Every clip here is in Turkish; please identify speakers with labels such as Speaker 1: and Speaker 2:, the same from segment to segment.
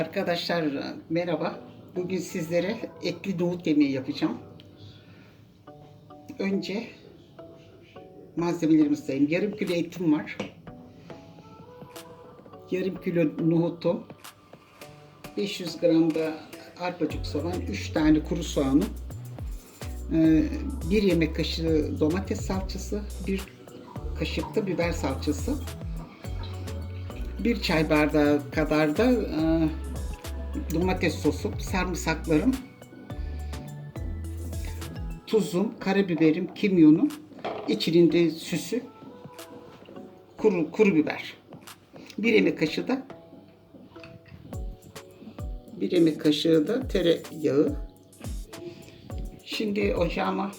Speaker 1: Arkadaşlar merhaba. Bugün sizlere etli nohut yemeği yapacağım. Önce malzemelerimi sayayım. Yarım kilo etim var. Yarım kilo nohutum. 500 gram da arpacık soğan, 3 tane kuru soğanım. Ee, bir yemek kaşığı domates salçası, bir kaşık da biber salçası. Bir çay bardağı kadar da e, domates sosum, sarımsaklarım, tuzum, karabiberim, kimyonum, içinin de süsü, kuru, kuru biber. Bir yemek kaşığı da bir yemek kaşığı da tereyağı. Şimdi ocağıma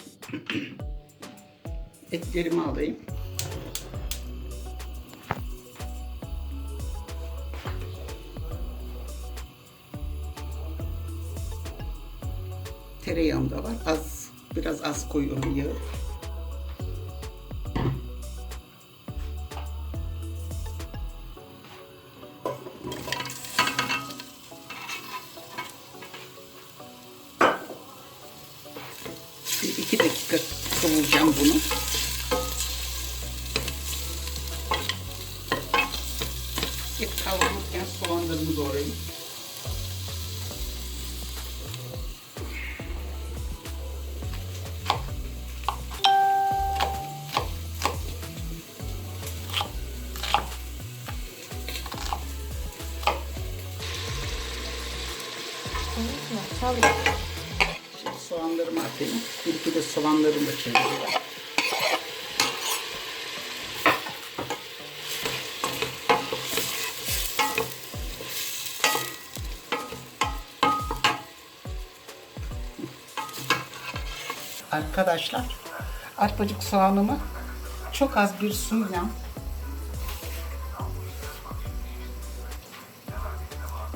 Speaker 1: etlerimi alayım. Tereyağım da var. Az, biraz az koyuyorum yağı. Bir iki dakika kavuracağım bunu. Et kavrulurken soğanlarımı doğrayayım. Şimdi soğanlarımı atayım. Bir iki de soğanlarımı da çeviriyorum. Arkadaşlar, arpacık soğanımı çok az bir suyla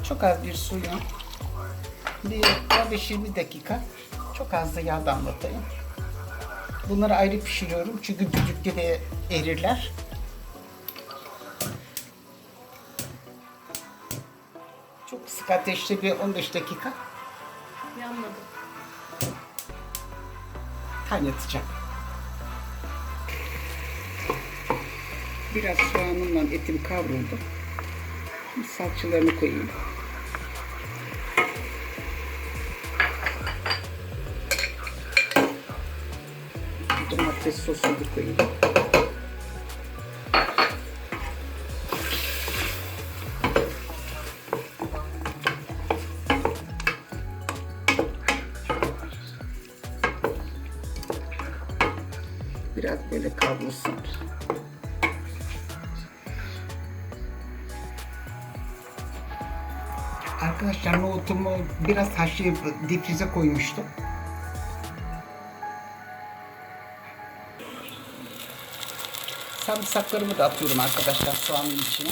Speaker 1: çok az bir suyla bir 15-20 dakika çok az da yağ damlatayım. Bunları ayrı pişiriyorum çünkü düdükte de erirler. Çok kısık ateşte bir 15 dakika
Speaker 2: Yanmadı.
Speaker 1: kaynatacağım. Biraz soğanımla etim kavruldu. Şimdi salçalarını koyayım. Domates sosunu da. Biraz böyle kavrulsun. Arkadaşlar nohutumu biraz haşlayıp difrize koymuştum. Sarımsaklarımı da atıyorum arkadaşlar soğanın içine.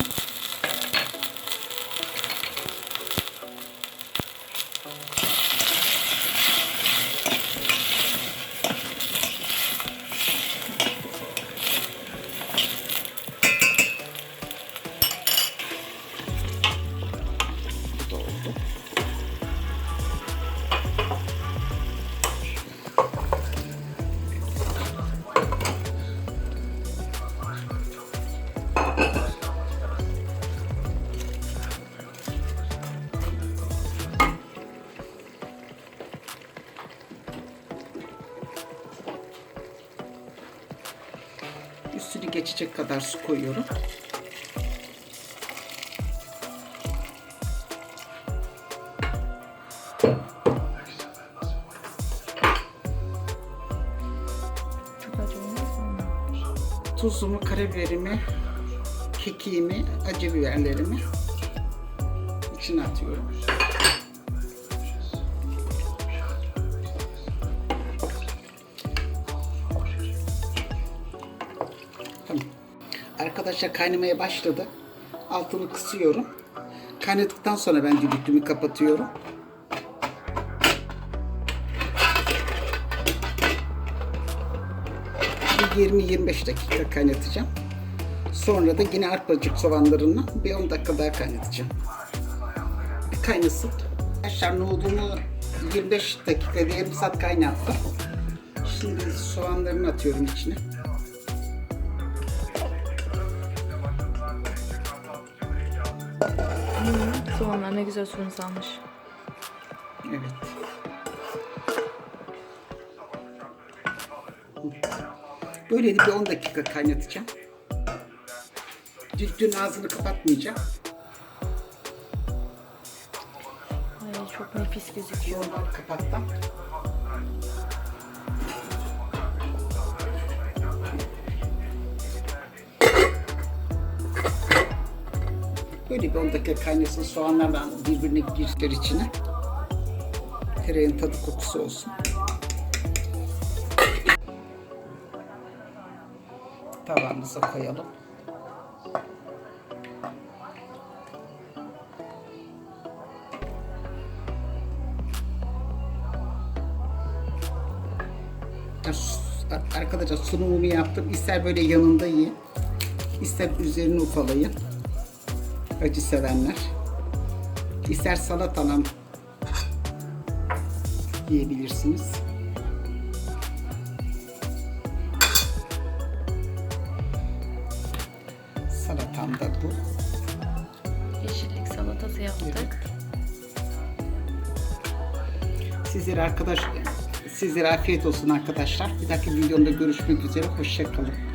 Speaker 1: Üstünü geçecek kadar su koyuyorum. Tuzumu, karabiberimi, kekiğimi, acı biberlerimi içine atıyorum. Arkadaşlar kaynamaya başladı. Altını kısıyorum. Kaynadıktan sonra ben düdüklümü kapatıyorum. Bir 20-25 dakika kaynatacağım. Sonra da yine arpacık soğanlarını bir 10 dakika daha kaynatacağım. Bir kaynasın. Arkadaşlar nohudumu 25 dakika yarım saat kaynattım. Şimdi soğanlarını atıyorum içine.
Speaker 2: Soğanlar ne güzel suyunu salmış.
Speaker 1: Evet. Böyle bir 10 dakika kaynatacağım. Düdüğün ağzını kapatmayacağım.
Speaker 2: Ay çok nefis gözüküyor.
Speaker 1: Kapattım. Böyle bir 10 dakika kaynasın soğanlarla birbirine girdikler içine. Tereyağın tadı kokusu olsun. Tavamıza koyalım. Arkadaşlar sunumumu yaptım. İster böyle yanında yiyin. ister üzerine ufalayın. Acı sevenler. İster salatala yiyebilirsiniz. Salatam da bu.
Speaker 2: Yeşillik salatası yaptık.
Speaker 1: Sizlere arkadaş sizlere afiyet olsun arkadaşlar. Bir dahaki videomda görüşmek üzere. Hoşçakalın.